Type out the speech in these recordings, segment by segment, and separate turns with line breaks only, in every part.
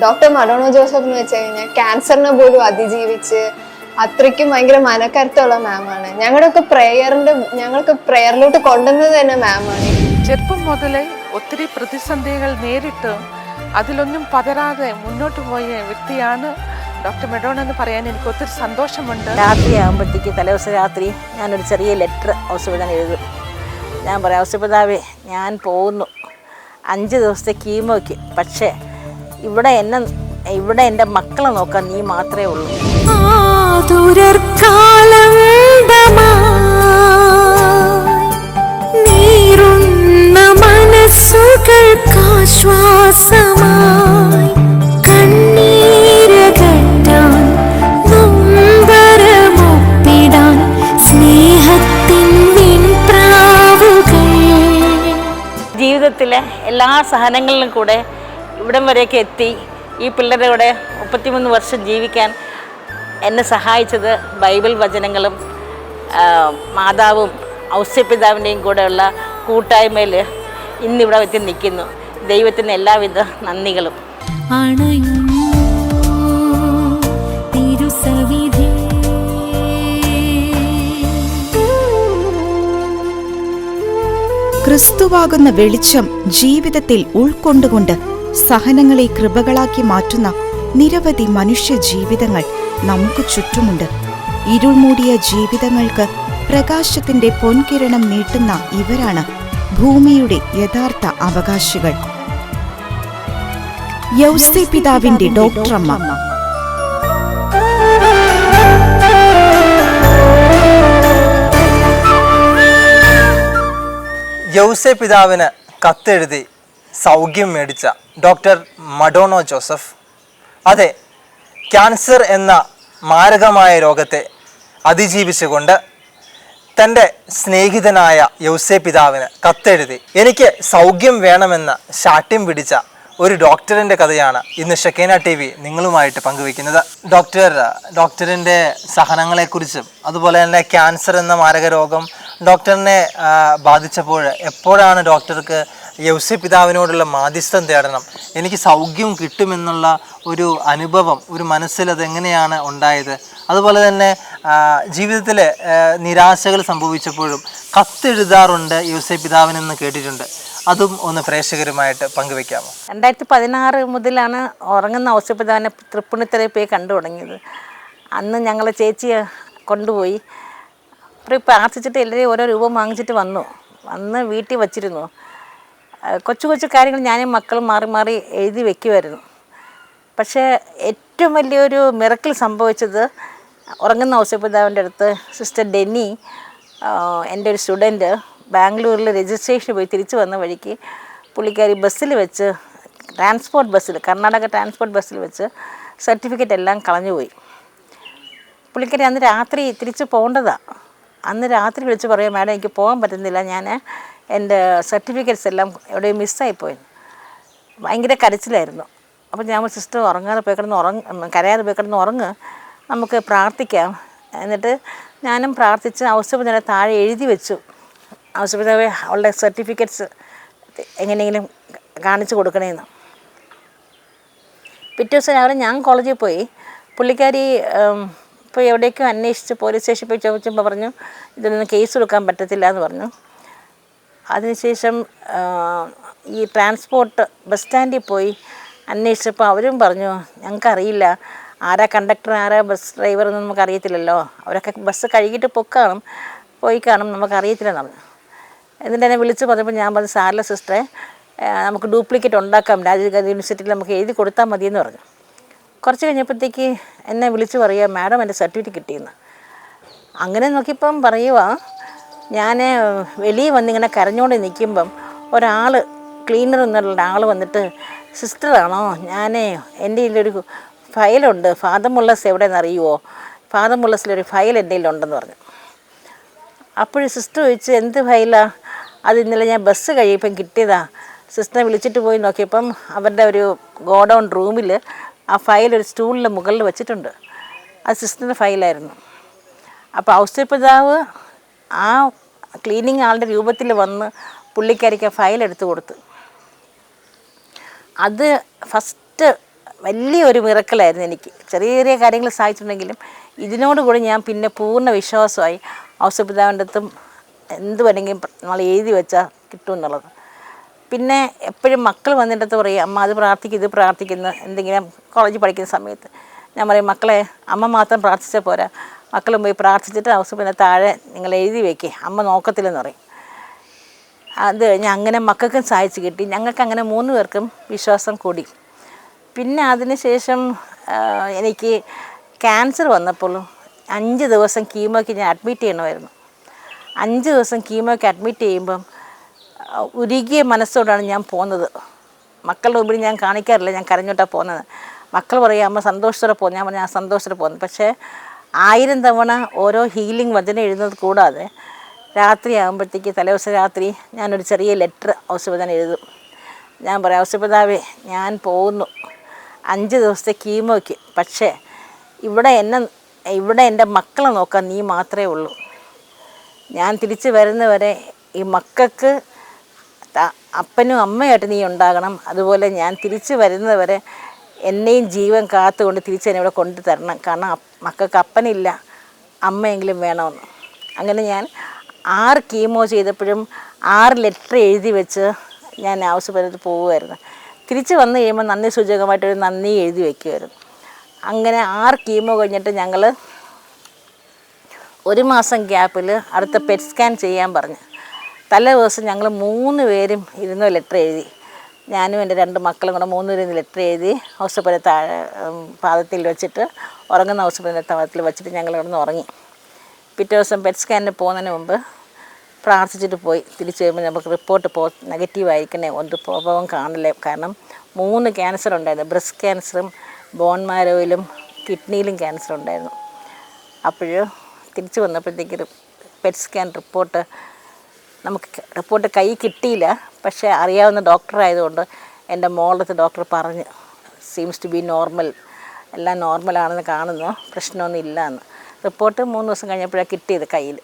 Doctor മഡോണോ Joseph എന്ന് വെച്ച് കഴിഞ്ഞാൽ ക്യാൻസറിനെ പോലും അതിജീവിച്ച് അത്രയ്ക്കും ഭയങ്കര മനക്കരുത്തുള്ള മാമാണ് ഞങ്ങളുടെയൊക്കെ പ്രേയറിന്റെ ഞങ്ങൾക്ക് പ്രേയറിലോട്ട് കൊണ്ടുവന്നത് തന്നെ മാമാണ്
ചെറുപ്പം മുതലേ ഒത്തിരി പ്രതിസന്ധികൾ നേരിട്ട് അതിലൊന്നും പതരാതെ മുന്നോട്ട് പോയ വ്യക്തിയാണ് ഡോക്ടർ മെഡോൺ എന്ന് പറയാൻ എനിക്ക് ഒത്തിരി സന്തോഷമുണ്ട്.
രാത്രി ആകുമ്പോഴത്തേക്ക് തലേദിവസം രാത്രി ഞാനൊരു ചെറിയ ലെറ്റർ ഔഷധം എഴുതും. ഞാൻ പറയാം ഹൗസ്പിതാവേ ഞാൻ പോകുന്നു. അഞ്ച് ദിവസത്തെ കീമോയ്ക്ക് പക്ഷേ ഇവിടെ എന്നെ ഇവിടെ എന്റെ മക്കളെ നോക്കാൻ നീ മാത്രമേ ഉള്ളൂ.
കണ്ണീരകറ്റാൻ നൊമ്പരമൊപ്പിടാൻ സ്നേഹത്തിൻ
ജീവിതത്തിലെ എല്ലാ സഹനങ്ങളിലും കൂടെ ഇവിടം വരെയൊക്കെ എത്തി ഈ പിള്ളേരുടെ കൂടെ മുപ്പത്തിമൂന്ന് വർഷം ജീവിക്കാൻ എന്നെ സഹായിച്ചത് ബൈബിൾ വചനങ്ങളും മാതാവും ഔസ്യപിതാവിന്റെയും കൂടെയുള്ള കൂട്ടായ്മയിൽ ഇന്നിവിടെ വെച്ച് നിൽക്കുന്നു. ദൈവത്തിന് എല്ലാവിധ നന്ദികളും.
ക്രിസ്തുവാകുന്ന വെളിച്ചം ജീവിതത്തിൽ ഉൾക്കൊണ്ടുകൊണ്ട് സഹനങ്ങളെ കൃപകളാക്കി മാറ്റുന്ന നിരവധി മനുഷ്യ ജീവിതങ്ങൾ നമുക്ക് ചുറ്റുമുണ്ട്. ഇരുൾമൂടിയ ജീവിതങ്ങൾക്ക് പ്രകാശത്തിന്റെ പൊൻകിരണം നീട്ടുന്ന ഇവരാണ് ഭൂമിയുടെ യഥാർത്ഥ അവകാശികൾ. യൗസെ പിതാവിന്റെ ഡോക്ടറമ്മ.
യൗസെ പിതാവിന് കത്തെഴുതി സൗഖ്യം മേടിച്ച ഡോക്ടർ മഡോണോ ജോസഫ്. അതെ ക്യാൻസർ എന്ന മാരകമായ രോഗത്തെ അതിജീവിച്ചുകൊണ്ട് തന്റെ സ്നേഹിതനായ യൗസെ പിതാവിന് കത്തെഴുതി എനിക്ക് സൗഖ്യം വേണമെന്ന് ശാഠ്യം പിടിച്ച ഒരു ഡോക്ടറിന്റെ കഥയാണ് ഇന്ന് ഷെക്കേന ടി വി നിങ്ങളുമായിട്ട് പങ്കുവെക്കുന്നത് ഡോക്ടർ ഡോക്ടറിന്റെ സഹനങ്ങളെക്കുറിച്ചും അതുപോലെ തന്നെ ക്യാൻസർ എന്ന മാരക രോഗം ഡോക്ടറിനെ ബാധിച്ചപ്പോൾ എപ്പോഴാണ് ഡോക്ടർക്ക് യൗസ്യ പിതാവിനോടുള്ള മാധ്യസ്ഥം തേടണം? എനിക്ക് സൗഖ്യം കിട്ടുമെന്നുള്ള ഒരു അനുഭവം ഒരു മനസ്സിൽ അതെങ്ങനെയാണ് ഉണ്ടായത്? അതുപോലെ തന്നെ ജീവിതത്തിൽ നിരാശകൾ സംഭവിച്ചപ്പോഴും കത്തെഴുതാറുണ്ട് യൗസ്യ പിതാവിനെന്ന് കേട്ടിട്ടുണ്ട്. അതും ഒന്ന് പ്രേക്ഷകരുമായിട്ട് പങ്കുവെക്കാമോ?
രണ്ടായിരത്തി പതിനാറ് മുതലാണ് ഉറങ്ങുന്ന ഔഷധപിതാവിനെ തൃപ്പുണിത്തറയിൽ പോയി കണ്ടു തുടങ്ങിയത് അന്ന് ഞങ്ങളെ ചേച്ചിയെ കൊണ്ടുപോയി. പ്രാർത്ഥിച്ചിട്ട് എല്ലാവരെയും ഓരോ രൂപം വാങ്ങിച്ചിട്ട് വന്നു. വന്ന് വീട്ടിൽ വച്ചിരുന്നു. കൊച്ചു കൊച്ചു കാര്യങ്ങൾ ഞാനും മക്കളും മാറി മാറി എഴുതി വെക്കുമായിരുന്നു പക്ഷേ ഏറ്റവും വലിയൊരു മിറക്കിൽ സംഭവിച്ചത് ഉറങ്ങുന്ന ഔസപിതാവിന്റെ അടുത്ത് സിസ്റ്റർ ഡെന്നി എന്റെ ഒരു സ്റ്റുഡന്റ് ബാംഗ്ലൂരിൽ രജിസ്ട്രേഷൻ പോയി തിരിച്ചു വന്ന വഴിക്ക് പുള്ളിക്കാരി ബസ്സിൽ വെച്ച് ട്രാൻസ്പോർട്ട് ബസ്സിൽ കർണാടക ട്രാൻസ്പോർട്ട് ബസ്സിൽ വെച്ച് സർട്ടിഫിക്കറ്റ് എല്ലാം കളഞ്ഞുപോയി. പുള്ളിക്കാരി അന്ന് രാത്രി തിരിച്ച് പോകേണ്ടതാണ് അന്ന് രാത്രി വിളിച്ച് പറയാം മാഡം എനിക്ക് പോകാൻ പറ്റുന്നില്ല. ഞാൻ എന്റെ സർട്ടിഫിക്കറ്റ്സ് എല്ലാം എവിടെയും മിസ്സായിപ്പോയി ഭയങ്കര കരച്ചിലായിരുന്നു. അപ്പോൾ ഞാൻ സിസ്റ്റർ ഉറങ്ങാതെ പോയി കിടന്ന് ഉറങ്ങ കരയാതെ പോയി കിടന്ന് ഉറങ്ങ്. നമുക്ക് പ്രാർത്ഥിക്കാം. എന്നിട്ട് ഞാനും പ്രാർത്ഥിച്ച് ഔഷധപിതാവിനെ താഴെ എഴുതി വെച്ചു. ഔഷധപിതാവ് അവളുടെ സർട്ടിഫിക്കറ്റ്സ് എങ്ങനെയെങ്കിലും കാണിച്ചു കൊടുക്കണേന്ന്. പിറ്റേ ദിവസം രാവിലെ ഞാൻ കോളേജിൽ പോയി. പുള്ളിക്കാരി പോയി എവിടേക്കും അന്വേഷിച്ച് പോലീസ് സ്റ്റേഷനിൽ പോയി ചോദിച്ചപ്പോൾ പറഞ്ഞു ഇതിനൊന്നും കേസ് കൊടുക്കാൻ പറ്റത്തില്ല എന്ന് പറഞ്ഞു. അതിനുശേഷം ഈ ട്രാൻസ്പോർട്ട് ബസ് സ്റ്റാൻഡിൽ പോയി അന്വേഷിച്ചപ്പോൾ അവരും പറഞ്ഞു ഞങ്ങൾക്കറിയില്ല. ആരാ കണ്ടക്ടർ ആരാ ബസ് ഡ്രൈവർ എന്ന് നമുക്കറിയത്തില്ലല്ലോ. അവരൊക്കെ ബസ് കഴുകിയിട്ട് പൊക്കാണും. പോയി കാണും നമുക്കറിയത്തില്ലെന്ന് പറഞ്ഞു. എന്നിട്ട് എന്നെ വിളിച്ച് പറഞ്ഞപ്പോൾ ഞാൻ പറഞ്ഞു സാറിലെ സിസ്റ്ററെ നമുക്ക് ഡ്യൂപ്ലിക്കേറ്റ് ഉണ്ടാക്കാം. രാജീവ് ഗാന്ധി യൂണിവേഴ്സിറ്റിയിൽ നമുക്ക് എഴുതി കൊടുത്താൽ മതിയെന്ന് പറഞ്ഞു. കുറച്ച് കഴിഞ്ഞപ്പോഴത്തേക്ക് എന്നെ വിളിച്ച് പറയുക മാഡം എന്റെ സർട്ടിഫിക്കറ്റ് കിട്ടിയെന്ന്. അങ്ങനെ നോക്കിയപ്പം പറയുക ഞാൻ വെളിയിൽ വന്നിങ്ങനെ കരഞ്ഞുകൊണ്ട് നിൽക്കുമ്പം ഒരാൾ ക്ലീനർ എന്നുള്ള ആൾ വന്നിട്ട് സിസ്റ്ററാണോ ഞാനേ എന്റെ ഇതിലൊരു ഫയലുണ്ട്. ഫാദർ മുള്ളസ് എവിടെയെന്ന് അറിയുമോ ഫാദർ മുള്ളസിലൊരു ഫയൽ എന്റെ ഉണ്ടെന്ന് പറഞ്ഞു. അപ്പോൾ സിസ്റ്റർ ചോദിച്ച് എന്ത് ഫയലാണ് അത് ഇന്നലെ ഞാൻ ബസ് കഴിയപ്പം കിട്ടിയതാണ് സിസ്റ്ററെ വിളിച്ചിട്ട് പോയി നോക്കിയപ്പം അവരുടെ ഒരു ഗോഡൗൺ റൂമിൽ ആ ഫയൽ ഒരു സ്റ്റൂളിന്റെ മുകളിൽ വെച്ചിട്ടുണ്ട്. അത് സിസ്റ്ററിന്റെ ഫയലായിരുന്നു അപ്പോൾ ഔസ്യപിതാവ് ആ ക്ലീനിങ് ആളുടെ രൂപത്തിൽ വന്ന് പുള്ളിക്കാരിക്ക് ആ ഫയൽ എടുത്തു കൊടുത്തു. അത് ഫസ്റ്റ് വലിയൊരു മിറക്കലായിരുന്നു എനിക്ക്. ചെറിയ ചെറിയ കാര്യങ്ങൾ സഹായിച്ചിട്ടുണ്ടെങ്കിലും ഇതിനോട് കൂടി ഞാൻ പിന്നെ പൂർണ വിശ്വാസമായി ഔസപിതാവിന്റെ അടുത്തും എന്ത് വേണമെങ്കിലും നമ്മൾ എഴുതി വെച്ചാൽ കിട്ടും എന്നുള്ളത്. പിന്നെ എപ്പോഴും മക്കൾ വന്നിട്ട് പറയും അമ്മ അത് പ്രാർത്ഥിക്കും ഇത് പ്രാർത്ഥിക്കുന്നു എന്തെങ്കിലും കോളേജിൽ പഠിക്കുന്ന സമയത്ത് ഞാൻ പറയും മക്കളെ അമ്മ മാത്രം പ്രാർത്ഥിച്ചാൽ പോരാ. മക്കളും പോയി പ്രാർത്ഥിച്ചിട്ട് ഹൗസ് പിന്നെ താഴെ നിങ്ങൾ എഴുതി വെക്കേ. അമ്മ നോക്കത്തില്ലെന്ന് പറയും. അത് കഴിഞ്ഞ് അങ്ങനെ മക്കൾക്കും സഹായിച്ച് കിട്ടി. ഞങ്ങൾക്ക് അങ്ങനെ മൂന്ന് പേർക്കും വിശ്വാസം കൂടി. പിന്നെ അതിന് ശേഷം എനിക്ക് ക്യാൻസർ വന്നപ്പോൾ അഞ്ച് ദിവസം കീമോയ്ക്ക് ഞാൻ അഡ്മിറ്റ് ചെയ്യണമായിരുന്നു. അഞ്ച് ദിവസം കീമോയ്ക്ക് അഡ്മിറ്റ് ചെയ്യുമ്പം ഉരുകിയ മനസ്സോടാണ് ഞാൻ പോകുന്നത്. മക്കളുടെ മുമ്പിൽ ഞാൻ കാണിക്കാറില്ല ഞാൻ കരഞ്ഞോട്ടാണ് പോകുന്നത്. മക്കൾ പറയും അമ്മ സന്തോഷത്തോടെ പോകുന്നു. ഞാൻ പറഞ്ഞു ആ സന്തോഷത്തോടെ പോകുന്നു. പക്ഷേ ആയിരം തവണ ഓരോ ഹീലിംഗ് വചനം എഴുതുന്നത് കൂടാതെ രാത്രി ആകുമ്പോഴത്തേക്ക് തലേദിവസം രാത്രി ഞാനൊരു ചെറിയ ലെറ്റർ ഔഷധം എഴുതും. ഞാൻ പറയാം ഔഷധപിതാവേ ഞാൻ പോകുന്നു. അഞ്ച് ദിവസത്തെ കീമോയ്ക്ക്. പക്ഷേ ഇവിടെ എന്നെ ഇവിടെ എന്റെ മക്കളെ നോക്കാൻ നീ മാത്രമേ ഉള്ളൂ. ഞാൻ തിരിച്ച് വരുന്നവരെ ഈ മക്കൾക്ക് അപ്പനും അമ്മയായിട്ട് നീ ഉണ്ടാകണം. അതുപോലെ ഞാൻ തിരിച്ച് വരുന്നവരെ എന്നെയും ജീവൻ കാത്തുകൊണ്ട് തിരിച്ച് എന്നെ ഇവിടെ കൊണ്ടു തരണം കാരണം മക്കൾക്ക് അപ്പനില്ല. അമ്മയെങ്കിലും വേണമെന്ന്. അങ്ങനെ ഞാൻ ആറ് കീമോ ചെയ്തപ്പോഴും ആറ് ലെറ്റർ എഴുതി വെച്ച് ഞാൻ ആവശ്യപ്പെടുന്നത് പോവുമായിരുന്നു. തിരിച്ച് വന്നു കഴിയുമ്പോൾ നന്ദി സൂചകമായിട്ടൊരു നന്ദി എഴുതി വയ്ക്കുമായിരുന്നു അങ്ങനെ ആറ് കീമോ കഴിഞ്ഞിട്ട് ഞങ്ങൾ ഒരു മാസം ഗ്യാപ്പിൽ അടുത്ത പെറ്റ് സ്കാൻ ചെയ്യാൻ പറഞ്ഞു. തലേ ദിവസം ഞങ്ങൾ മൂന്ന് പേരും ഇരുന്ന് ലെറ്റർ എഴുതി. ഞാനും എന്റെ രണ്ട് മക്കളും കൂടെ മൂന്ന് പേരും ലെറ്റർ എഴുതി ഹൗസപ്പുര താഴെ പാദത്തിൽ വെച്ചിട്ട് ഉറങ്ങുന്ന ഹൗസപ്പുര താഴത്തിൽ വെച്ചിട്ട് ഞങ്ങൾ കിടന്ന് ഉറങ്ങി. പിറ്റേ ദിവസം പെറ്റ് സ്കാനിന് പോകുന്നതിന് മുമ്പ് പ്രാർത്ഥിച്ചിട്ട് പോയി. തിരിച്ച് വരുമ്പോൾ നമുക്ക് റിപ്പോർട്ട് പോ നെഗറ്റീവ് ആയിരിക്കണേ. ഒരു പ്രോബ്ലം കാണില്ലേ. കാരണം മൂന്ന് ക്യാൻസർ ഉണ്ടായിരുന്നു. ബ്രസ്റ്റ് ക്യാൻസറും ബോൺ മാരോയിലും കിഡ്നിയിലും ക്യാൻസർ ഉണ്ടായിരുന്നു. അപ്പോൾ തിരിച്ചു വന്നപ്പോഴത്തേക്ക് പെറ്റ് സ്കാൻ റിപ്പോർട്ട് നമുക്ക് റിപ്പോർട്ട് കൈ കിട്ടിയില്ല. പക്ഷേ അറിയാവുന്ന ഡോക്ടർ ആയതുകൊണ്ട് എന്റെ മോളത്ത് ഡോക്ടർ പറഞ്ഞു സീംസ് ടു ബി നോർമൽ എല്ലാം നോർമലാണെന്ന് കാണുന്നു. പ്രശ്നമൊന്നും ഇല്ല എന്ന് റിപ്പോർട്ട് മൂന്ന് ദിവസം കഴിഞ്ഞപ്പോഴാണ് കിട്ടിയത് കയ്യിൽ.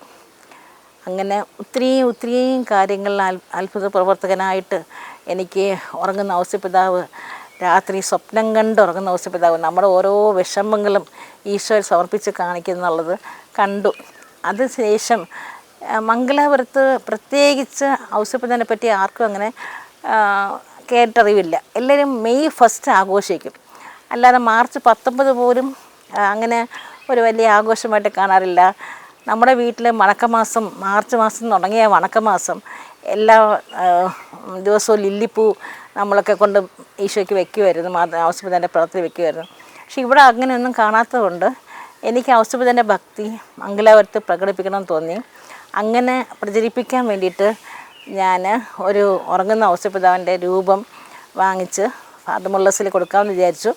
അങ്ങനെ ഒത്തിരിയും ഒത്തിരിയും കാര്യങ്ങളിൽ അത്ഭുത പ്രവർത്തകനായിട്ട് എനിക്ക് ഉറങ്ങുന്ന ഔസ്യപിതാവ് രാത്രി സ്വപ്നം കണ്ട് ഉറങ്ങുന്ന ഔസ്യപിതാവ് നമ്മുടെ ഓരോ വിഷമങ്ങളും ഈശോയിൽ സമർപ്പിച്ച് കാണിക്കുന്നുള്ളത് കണ്ടു. അതിനുശേഷം മംഗലാപുരത്ത് പ്രത്യേകിച്ച് ഔസ്യപിതാവിനെ പറ്റി ആർക്കും അങ്ങനെ കേട്ടറിവില്ല. എല്ലാവരും മെയ് ഫസ്റ്റ് ആഘോഷിക്കും. അല്ലാതെ മാർച്ച് പത്തൊമ്പത് പോലും അങ്ങനെ ഒരു വലിയ ആഘോഷമായിട്ട് കാണാറില്ല. നമ്മുടെ വീട്ടിൽ വണക്കമാസം മാർച്ച് മാസം തുടങ്ങിയ വണക്കമാസം എല്ലാ ദിവസവും ലില്ലിപ്പൂ നമ്മളൊക്കെ കൊണ്ട് ഈശോയ്ക്ക് വെക്കുമായിരുന്നു മാ ഔസ്പിതന്റെ പ്രവർത്തി വെക്കുമായിരുന്നു പക്ഷേ ഇവിടെ അങ്ങനെയൊന്നും കാണാത്തതുകൊണ്ട് എനിക്ക് ഔസ്പിതന്റെ ഭക്തി മംഗലാപുരത്ത് പ്രകടിപ്പിക്കണമെന്ന് തോന്നി. അങ്ങനെ പ്രചരിപ്പിക്കാൻ വേണ്ടിയിട്ട് ഞാൻ ഒരു ഉറങ്ങുന്ന ഔസ്യപിതാവിന്റെ രൂപം വാങ്ങിച്ച് ഫാർഡമുള്ളസിൽ കൊടുക്കാമെന്ന് വിചാരിച്ചു.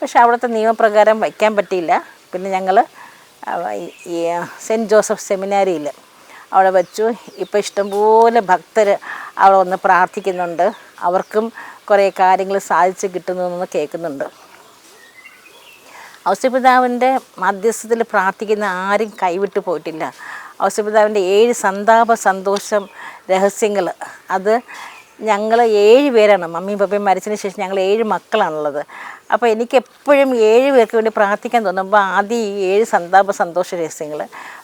പക്ഷെ അവിടുത്തെ നിയമപ്രകാരം വയ്ക്കാൻ പറ്റിയില്ല. പിന്നെ ഞങ്ങൾ സെന്റ് ജോസഫ് സെമിനാരിയിൽ അവിടെ വെച്ചു. ഇപ്പോൾ ഇഷ്ടംപോലെ ഭക്തർ അവിടെ വന്ന് പ്രാർത്ഥിക്കുന്നുണ്ട്. അവർക്കും കുറേ കാര്യങ്ങൾ സാധിച്ച് കിട്ടുന്നു എന്ന് കേൾക്കുന്നുണ്ട്. ഔസ്യപിതാവിന്റെ മധ്യസ്ഥത്തിൽ പ്രാർത്ഥിക്കുന്ന ആരും കൈവിട്ടു പോയിട്ടില്ല. ഔസപിതാവിന്റെ ഏഴ് സന്താപ സന്തോഷം രഹസ്യങ്ങൾ. അത് ഞങ്ങൾ ഏഴ് പേരാണ്. മമ്മിയും പപ്പയും മരിച്ചതിന് ശേഷം ഞങ്ങൾ ഏഴ് മക്കളാണുള്ളത്. അപ്പോൾ എനിക്ക് എപ്പോഴും ഏഴ് പേർക്ക് വേണ്ടി പ്രാർത്ഥിക്കാൻ തോന്നുമ്പോൾ ആദ്യം ഈ ഏഴ് സന്താപ സന്തോഷ രഹസ്യങ്ങൾ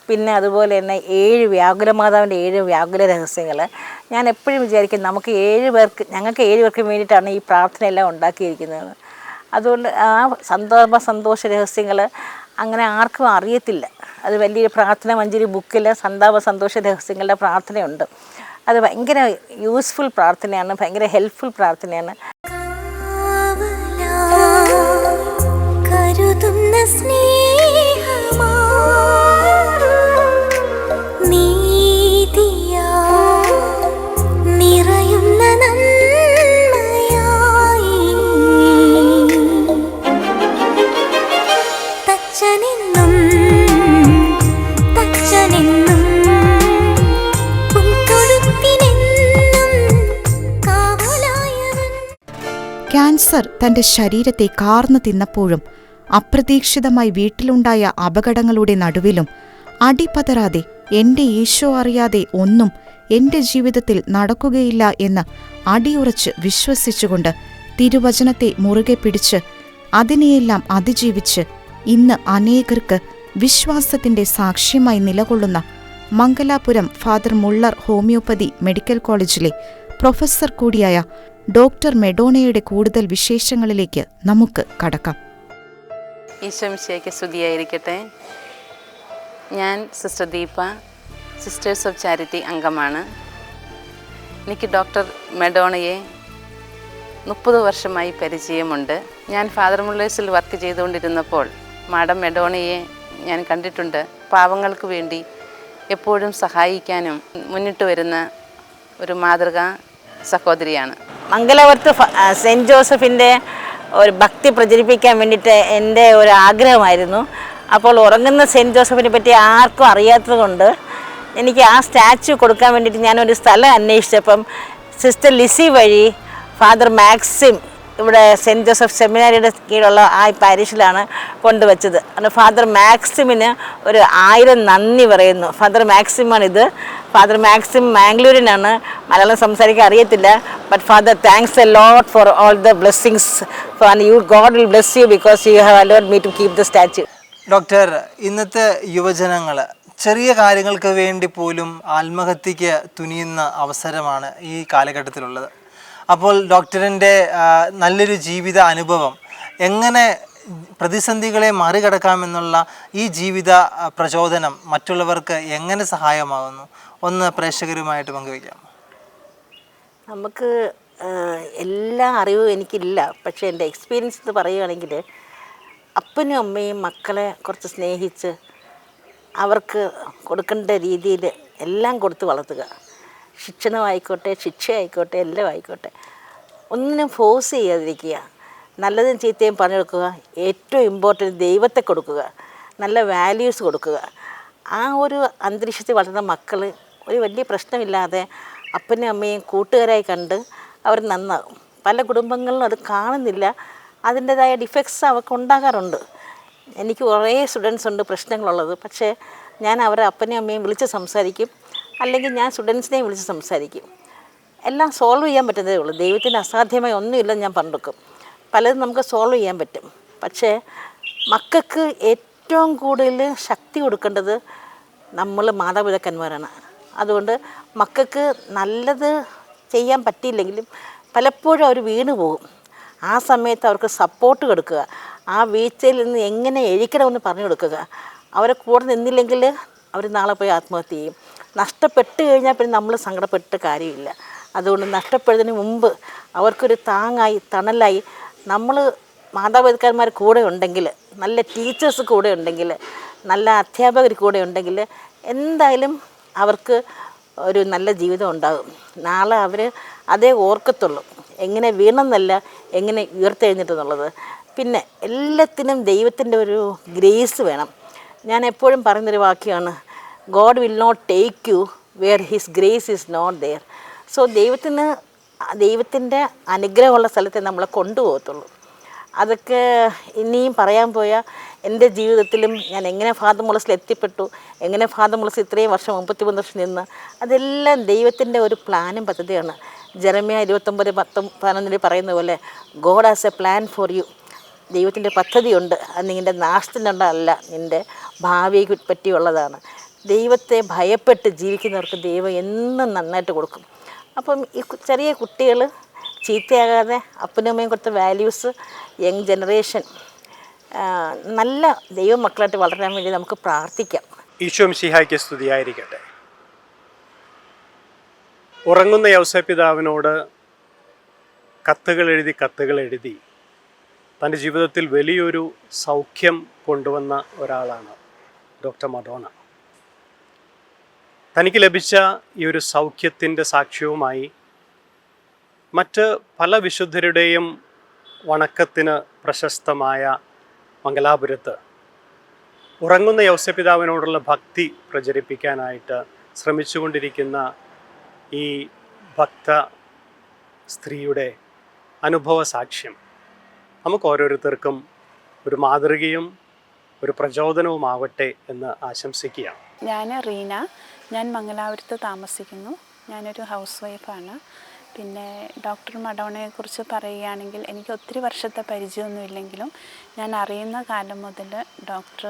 പിന്നെ അതുപോലെ തന്നെ ഏഴ് വ്യാകുല മാതാവിന്റെ ഏഴ് വ്യാകുല രഹസ്യങ്ങൾ ഞാൻ എപ്പോഴും വിചാരിക്കും നമുക്ക് ഏഴ് പേർക്ക് ഞങ്ങൾക്ക് ഏഴ് പേർക്ക് വേണ്ടിയിട്ടാണ് ഈ പ്രാർത്ഥനയെല്ലാം ഉണ്ടാക്കിയിരിക്കുന്നത്. അതുകൊണ്ട് ആ സന്തോഷ സന്തോഷ രഹസ്യങ്ങൾ അങ്ങനെ ആർക്കും അറിയത്തില്ല. അത് വലിയ പ്രാർത്ഥന മഞ്ചരി ബുക്കിൽ സന്താപ സന്തോഷ രഹസ്യങ്ങളുടെ പ്രാർത്ഥനയുണ്ട്. അത് ഭയങ്കര യൂസ്ഫുൾ പ്രാർത്ഥനയാണ് ഭയങ്കര ഹെൽപ്ഫുൾ പ്രാർത്ഥനയാണ്.
സ്നേഹമാ
ക്യാൻസർ തന്റെ ശരീരത്തെ കാർന്നു തിന്നപ്പോഴും അപ്രതീക്ഷിതമായി വീട്ടിലുണ്ടായ അപകടങ്ങളുടെ നടുവിലും അടിപതരാതെ എന്റെ ഈശോ അറിയാതെ ഒന്നും എന്റെ ജീവിതത്തിൽ നടക്കുകയില്ല എന്ന് അടിയുറച്ച് വിശ്വസിച്ചുകൊണ്ട് തിരുവചനത്തെ മുറുകെ പിടിച്ച് അതിനെയെല്ലാം അതിജീവിച്ച് ഇന്ന് അനേകർക്ക് വിശ്വാസത്തിന്റെ സാക്ഷ്യമായി നിലകൊള്ളുന്ന Mangalapuram father Muller homoeopathy medical കോളേജിലെ പ്രൊഫസർ കൂടിയായ ഡോക്ടർ മെഡോണയുടെ കൂടുതൽ വിശേഷങ്ങളിലേക്ക് നമുക്ക് കടക്കാം.
ഈശ്വംശയ്ക്ക് സ്തുതിയായിരിക്കട്ടെ. ഞാൻ sister Deepa sisters of charity അംഗമാണ്. എനിക്ക് ഡോക്ടർ മെഡോണയെ മുപ്പത് വർഷമായി പരിചയമുണ്ട്. ഞാൻ ഫാദർ മുള്ളേഴ്സിൽ വർക്ക് ചെയ്തുകൊണ്ടിരുന്നപ്പോൾ മാഡം മെഡോണയെ ഞാൻ കണ്ടിട്ടുണ്ട്. പാവങ്ങൾക്ക് വേണ്ടി എപ്പോഴും സഹായിക്കാനും മുന്നിട്ട് വരുന്ന ഒരു മാതൃക സഹോദരിയാണ്.
മംഗലാപുരത്ത് സെന്റ് ജോസഫിന്റെ ഒരു ഭക്തി പ്രചരിപ്പിക്കാൻ വേണ്ടിയിട്ട് എന്റെ ഒരു ആഗ്രഹമായിരുന്നു. അപ്പോൾ ഉറങ്ങുന്ന സെന്റ് ജോസഫിനെ പറ്റി ആർക്കും അറിയാത്തത് കൊണ്ട് എനിക്ക് ആ സ്റ്റാച്ചു കൊടുക്കാൻ വേണ്ടിയിട്ട് ഞാനൊരു സ്ഥലം അന്വേഷിച്ചപ്പം സിസ്റ്റർ ലിസി വഴി ഫാദർ മാക്സിം ഇവിടെ സെന്റ് ജോസഫ് സെമിനാരിയുടെ കീഴിലുള്ള ആ പാരീഷിലാണ് കൊണ്ടുവച്ചത്. അത് ഫാദർ മാക്സിമിന് ഒരു ആയിരം നന്ദി പറയുന്നു. ഫാദർ മാക്സിമാണിത്. ഫാദർ മാക്സിം മാംഗ്ലൂരിനാണ്. മലയാളം സംസാരിക്കാൻ അറിയത്തില്ല. But father thanks a lot for all the blessings you God will bless you because you have allowed me to keep the statue
doctor ഇന്നത്തെ യുവജനങ്ങൾ ചെറിയ കാര്യങ്ങൾക്ക് വേണ്ടി പോലും ആത്മഹത്യക്ക് തുനിയുന്ന അവസരമാണ് ഈ കാലഘട്ടത്തിലുള്ളത്. അപ്പോൾ ഡോക്ടറിന്റെ നല്ലൊരു ജീവിത അനുഭവം. എങ്ങനെ പ്രതിസന്ധികളെ മറികടക്കാമെന്നുള്ള ഈ ജീവിത പ്രചോദനം മറ്റുള്ളവർക്ക് എങ്ങനെ സഹായമാകുന്നു? ഒന്ന് പ്രേക്ഷകരുമായിട്ട് പങ്കുവയ്ക്കാം.
നമുക്ക് എല്ലാ അറിവും എനിക്കില്ല. പക്ഷേ എന്റെ എക്സ്പീരിയൻസ് എന്ന് പറയുകയാണെങ്കിൽ അപ്പനും അമ്മയും മക്കളെ കുറച്ച് സ്നേഹിച്ച് അവർക്ക് കൊടുക്കേണ്ട രീതിയിൽ എല്ലാം കൊടുത്ത് വളർത്തുക. ശിക്ഷണമായിക്കോട്ടെ ശിക്ഷയായിക്കോട്ടെ എല്ലാം ആയിക്കോട്ടെ ഒന്നിനും ഫോഴ്സ് ചെയ്യാതിരിക്കുക. നല്ലതും ചീത്തയും പറഞ്ഞു കൊടുക്കുക. ഏറ്റവും ഇമ്പോർട്ടന്റ് ദൈവത്തെ കൊടുക്കുക. നല്ല വാല്യൂസ് കൊടുക്കുക. ആ ഒരു അന്തരീക്ഷത്തിൽ വളർന്ന മക്കൾ ഒരു വലിയ പ്രശ്നമില്ലാതെ അപ്പനെയും അമ്മയും കൂട്ടുകാരായി കണ്ട് അവർ നന്നാകും. പല കുടുംബങ്ങളിലും അത് കാണുന്നില്ല. അതിന്റെതായ ഡിഫക്ട്സ് അവർക്ക് ഉണ്ടാകാറുണ്ട്. എനിക്ക് കുറേ സ്റ്റുഡൻസ് ഉണ്ട് പ്രശ്നങ്ങളുള്ളത്. പക്ഷേ ഞാൻ അവരെ അപ്പനെയും അമ്മയും വിളിച്ച് സംസാരിക്കും. അല്ലെങ്കിൽ ഞാൻ സ്റ്റുഡൻസിനെയും വിളിച്ച് സംസാരിക്കും. എല്ലാം സോൾവ് ചെയ്യാൻ പറ്റുന്നതേ ഉള്ളൂ. ദൈവത്തിന് അസാധ്യമായി ഒന്നുമില്ലെന്ന് ഞാൻ പറഞ്ഞെടുക്കും പലതും നമുക്ക് സോൾവ് ചെയ്യാൻ പറ്റും. പക്ഷേ മക്കൾക്ക് ഏറ്റവും കൂടുതൽ ശക്തി കൊടുക്കേണ്ടത് നമ്മൾ മാതാപിതാക്കന്മാരാണ്. അതുകൊണ്ട് മക്കൾക്ക് നല്ലത് ചെയ്യാൻ പറ്റിയില്ലെങ്കിലും പലപ്പോഴും അവർ വീണു പോകും. ആ സമയത്ത് അവർക്ക് സപ്പോർട്ട് കൊടുക്കുക. ആ വീഴ്ചയിൽ നിന്ന് എങ്ങനെ എഴിക്കണമെന്ന് പറഞ്ഞു കൊടുക്കുക. അവരെ കൂടെ നിന്നില്ലെങ്കിൽ അവർ നാളെ പോയി ആത്മഹത്യ ചെയ്യും. നഷ്ടപ്പെട്ട് കഴിഞ്ഞാൽ പിന്നെ നമ്മൾ സങ്കടപ്പെട്ടിട്ട് കാര്യമില്ല. അതുകൊണ്ട് നഷ്ടപ്പെടുന്നതിന് മുമ്പ് അവർക്കൊരു താങ്ങായി തണലായി നമ്മൾ മാതാപിതാക്കന്മാർ കൂടെ ഉണ്ടെങ്കിൽ നല്ല ടീച്ചേഴ്സ് കൂടെ ഉണ്ടെങ്കിൽ നല്ല അധ്യാപകർ കൂടെ ഉണ്ടെങ്കിൽ എന്തായാലും അവർക്ക് ഒരു നല്ല ജീവിതം ഉണ്ടാകും. നാളെ അവർ അതേ ഓർക്കത്തുള്ളൂ. എങ്ങനെ വീണെന്നല്ല എങ്ങനെ ഉയർത്തെഴുന്നിട്ടെന്നുള്ളത് പിന്നെ എല്ലാത്തിനും ദൈവത്തിന്റെ ഒരു ഗ്രേസ് വേണം. ഞാൻ എപ്പോഴും പറയുന്നൊരു വാക്യമാണ് God will not take you where his grace is not there so ദൈവത്തിന് ദൈവത്തിന്റെ അനുഗ്രഹമുള്ള സ്ഥലത്തെ നമ്മളെ കൊണ്ടുപോകത്തുള്ളൂ. അതൊക്കെ ഇനിയും പറയാൻ പോയാൽ എന്റെ ജീവിതത്തിലും ഞാൻ എങ്ങനെ ഫാദർ മുളസിൽ എത്തിപ്പെട്ടു എങ്ങനെ ഫാദർ മുളസ് ഇത്രയും വർഷം മുപ്പത്തിമൂന്ന് വർഷം നിന്ന് അതെല്ലാം ദൈവത്തിന്റെ ഒരു പ്ലാനും പദ്ധതിയാണ്. ജെറമിയ ഇരുപത്തൊമ്പത് പത്തും പതിനൊന്നിൽ പറയുന്ന പോലെ God has a plan for you ദൈവത്തിന്റെ പദ്ധതിയുണ്ട്. അത് നിന്റെ നാശത്തിനുള്ളതല്ല നിന്റെ ഭാവിയെ പറ്റിയുള്ളതാണ്. ദൈവത്തെ ഭയപ്പെട്ട് ജീവിക്കുന്നവർക്ക് ദൈവം എന്നും നന്നായിട്ട് കൊടുക്കും. അപ്പം ഈ ചെറിയ കുട്ടികൾ ചീത്തയാകാതെ അപ്പനും അമ്മയും കൊടുത്ത വാല്യൂസ് യങ് ജനറേഷൻ നല്ല ദൈവമക്കളായിട്ട് വളരാൻ വേണ്ടി നമുക്ക് പ്രാർത്ഥിക്കാം.
ഈശോം സിഹായ്ക്ക് സ്തുതിയായിരിക്കട്ടെ. ഉറങ്ങുന്ന യൗസപിതാവിനോട് കത്തുകൾ എഴുതി കത്തുകൾ എഴുതി തന്റെ ജീവിതത്തിൽ വലിയൊരു സൗഖ്യം കൊണ്ടുവന്ന ഒരാളാണ് ഡോക്ടർ മഡോണ. തനിക്ക് ലഭിച്ച ഈ ഒരു സൗഖ്യത്തിന്റെ സാക്ഷ്യവുമായി മറ്റ് പല വിശുദ്ധരുടെയും വണക്കത്തിന് പ്രശസ്തമായ മംഗലാപുരത്ത് ഉറങ്ങുന്ന യൗസപിതാവിനോടുള്ള ഭക്തി പ്രചരിപ്പിക്കാനായിട്ട് ശ്രമിച്ചുകൊണ്ടിരിക്കുന്ന ഈ ഭക്ത സ്ത്രീയുടെ അനുഭവ സാക്ഷ്യം. നമുക്ക് ഓരോരുത്തർക്കും ഒരു മാതൃകയും ഒരു പ്രചോദനവുമാവട്ടെ എന്ന്
പിന്നെ ഡോക്ടർ മഡോണയെക്കുറിച്ച് പറയുകയാണെങ്കിൽ എനിക്ക് ഒത്തിരി വർഷത്തെ പരിചയമൊന്നുമില്ലെങ്കിലും ഞാൻ അറിയുന്ന കാലം മുതൽ ഡോക്ടർ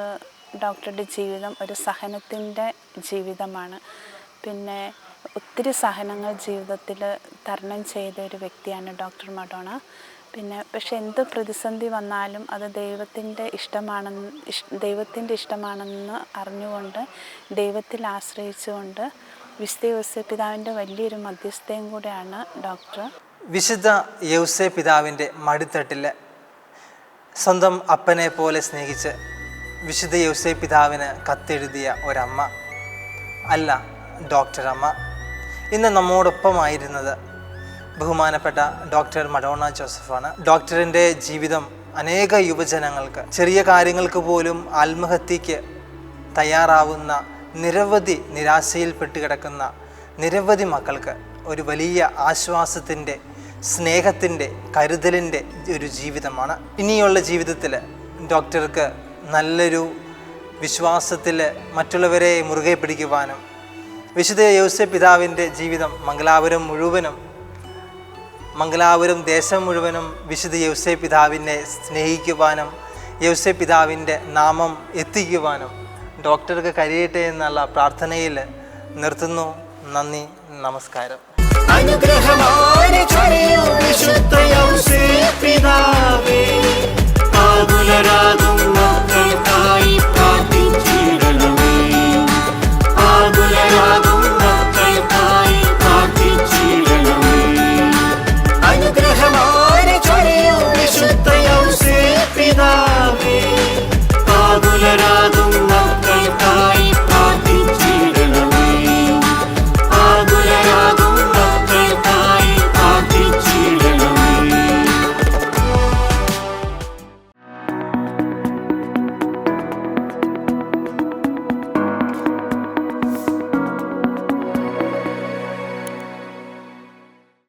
ഡോക്ടറുടെ ജീവിതം ഒരു സഹനത്തിന്റെ ജീവിതമാണ്. പിന്നെ ഒത്തിരി സഹനങ്ങൾ ജീവിതത്തിൽ തരണം ചെയ്ത ഒരു വ്യക്തിയാണ് ഡോക്ടർ മഡോണ. പിന്നെ പക്ഷെ എന്ത് പ്രതിസന്ധി വന്നാലും അത് ദൈവത്തിന്റെ ഇഷ്ടമാണെന്ന് ഇഷ് ദൈവത്തിന്റെ ഇഷ്ടമാണെന്ന് അറിഞ്ഞുകൊണ്ട് ദൈവത്തിൽ ആശ്രയിച്ചുകൊണ്ട് വിശുദ്ധ യൗസേ പിതാവിന്റെ വലിയൊരു മധ്യസ്ഥയും കൂടെയാണ് ഡോക്ടർ.
വിശുദ്ധ യൗസേ പിതാവിന്റെ മടിത്തട്ടിൽ സ്വന്തം അപ്പനെ പോലെ സ്നേഹിച്ച് വിശുദ്ധ യൗസേ പിതാവിന് കത്തെഴുതിയ ഒരമ്മ അല്ല ഡോക്ടർ അമ്മ ഇന്ന് നമ്മോടൊപ്പമായിരുന്നത് ബഹുമാനപ്പെട്ട ഡോക്ടർ മഡോണ ജോസഫാണ്. ഡോക്ടറിന്റെ ജീവിതം അനേക യുവജനങ്ങൾക്ക് ചെറിയ കാര്യങ്ങൾക്ക് പോലും ആത്മഹത്യക്ക് തയ്യാറാവുന്ന നിരവധി നിരാശയിൽപ്പെട്ട് കിടക്കുന്ന നിരവധി മക്കൾക്ക് ഒരു വലിയ ആശ്വാസത്തിന്റെ സ്നേഹത്തിന്റെ കരുതലിന്റെ ഒരു ജീവിതമാണ്. ഇനിയുള്ള ജീവിതത്തിൽ ഡോക്ടർക്ക് നല്ലൊരു വിശ്വാസത്തിൽ മറ്റുള്ളവരെ മുറുകെ പിടിക്കുവാനും വിശുദ്ധ യോസെ പിതാവിന്റെ ജീവിതം മംഗലാപുരം മുഴുവനും മംഗലാപുരം ദേശം മുഴുവനും വിശുദ്ധ യൗസേ പിതാവിനെ സ്നേഹിക്കുവാനും യൗസേ പിതാവിന്റെ നാമം എത്തിക്കുവാനും ഡോക്ടർക്ക് കഴിയട്ടെ എന്നുള്ള പ്രാർത്ഥനയിൽ നിർത്തുന്നു. നന്ദി നമസ്കാരം.
അനുഗ്രഹമാണ് വിശുദ്ധ പിതാവേ. ആകുലരാകും